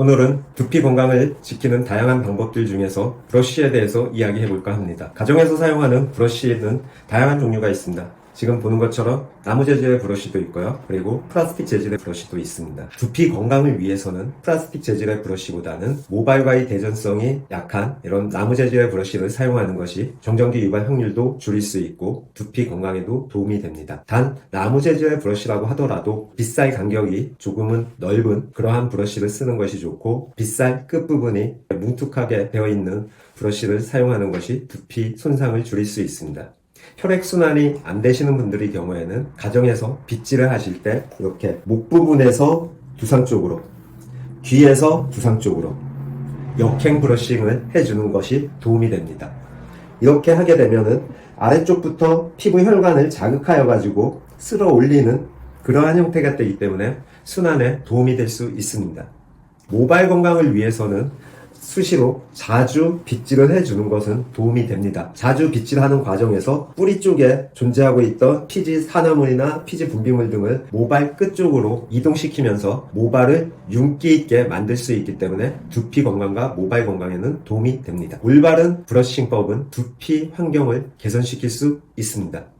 오늘은 두피 건강을 지키는 다양한 방법들 중에서 브러쉬에 대해서 이야기해 볼까 합니다. 가정에서 사용하는 브러쉬에는 다양한 종류가 있습니다. 지금 보는 것처럼 나무 재질의 브러쉬도 있고요. 그리고 플라스틱 재질의 브러쉬도 있습니다. 두피 건강을 위해서는 플라스틱 재질의 브러쉬보다는 모발과의 대전성이 약한 이런 나무 재질의 브러쉬를 사용하는 것이 정전기 유발 확률도 줄일 수 있고 두피 건강에도 도움이 됩니다. 단 나무 재질의 브러쉬라고 하더라도 빗살 간격이 조금은 넓은 그러한 브러쉬를 쓰는 것이 좋고 빗살 끝부분이 뭉툭하게 되어 있는 브러쉬를 사용하는 것이 두피 손상을 줄일 수 있습니다. 혈액순환이 안 되시는 분들의 경우에는 가정에서 빗질을 하실 때 이렇게 목 부분에서 두상 쪽으로 귀에서 두상 쪽으로 역행 브러싱을 해주는 것이 도움이 됩니다. 이렇게 하게 되면은 아래쪽부터 피부 혈관을 자극하여 가지고 쓸어 올리는 그러한 형태가 되기 때문에 순환에 도움이 될 수 있습니다. 모발 건강을 위해서는 수시로 자주 빗질을 해주는 것은 도움이 됩니다. 자주 빗질하는 과정에서 뿌리 쪽에 존재하고 있던 피지 산화물이나 피지 분비물 등을 모발 끝 쪽으로 이동시키면서 모발을 윤기 있게 만들 수 있기 때문에 두피 건강과 모발 건강에는 도움이 됩니다. 올바른 브러싱법은 두피 환경을 개선시킬 수 있습니다.